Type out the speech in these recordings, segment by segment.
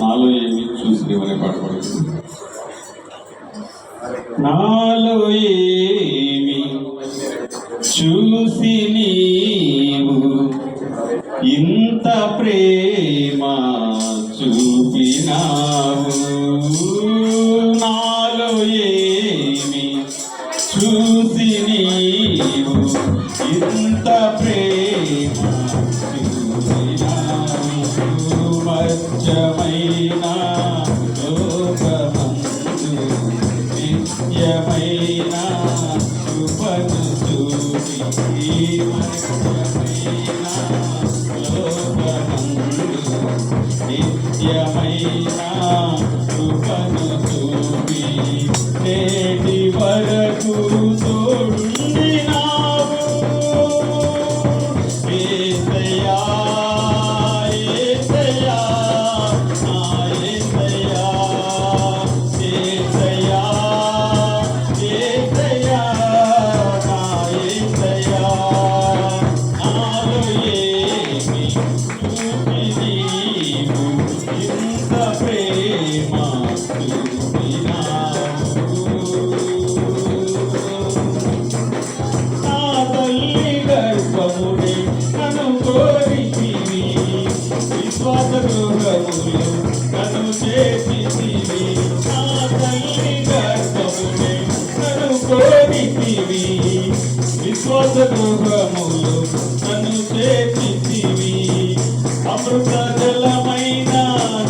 నాలో చూసి నాలో చూసి నీవు ఇంత ప్రేమ చూపినావు. ఏమి చూసి నీవు ఇంత ప్రేమ మధ్యమైన లోకమందు నిత్యమైన శుభను చూసి మధ్యమైన లోకమందు చూపి విశ్వాస గృహములు నన్ను చేర్చితివి అమృత జలమైన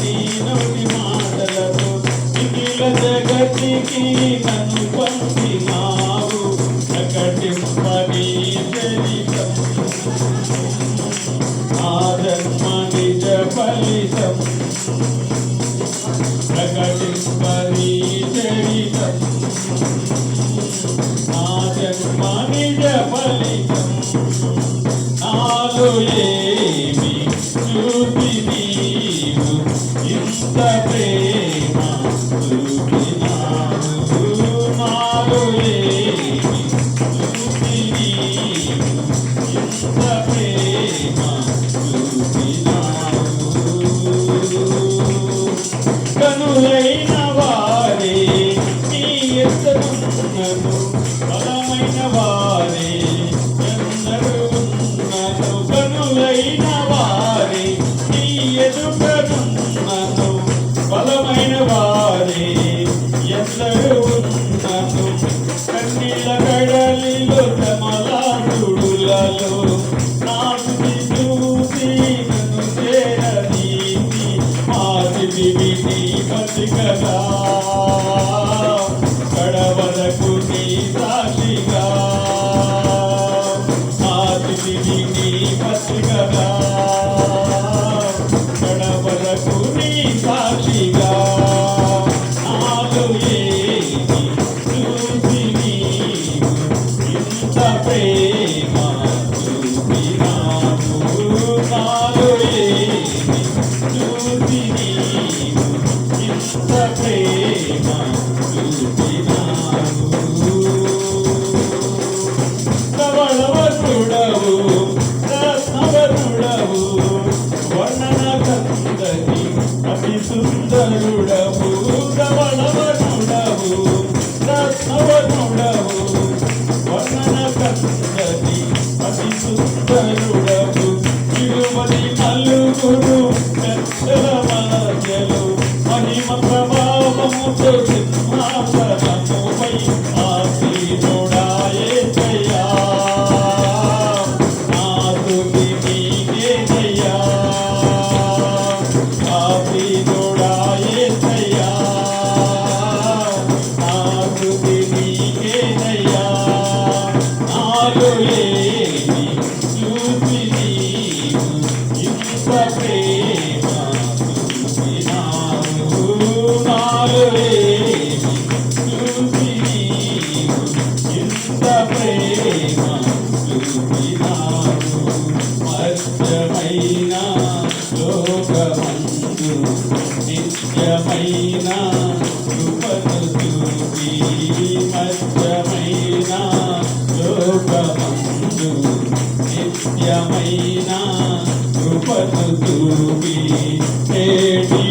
నీనుడి మాటలతో నిఖిల జగతికి నన్ను పంపినావు ప్రకటింపని చరితం ఆ జన్మ నిజ ఫలితం Madhuri మహిమ ప్రభావము మా పరమముపై ఆశీనుడాయే జయా నాదుకి నీకే జయా ఆశీనుడాయే జయా నాదుకి నీకే జయా నాలుగే పంపినావు మధ్యమైన లోకమందు నిత్యమైన కృపను చూపి మధ్యమైన లోకమందు నిత్యమైన కృపను చూపి నేటి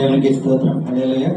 దేవునికి స్తోత్రం. హల్లెలూయా.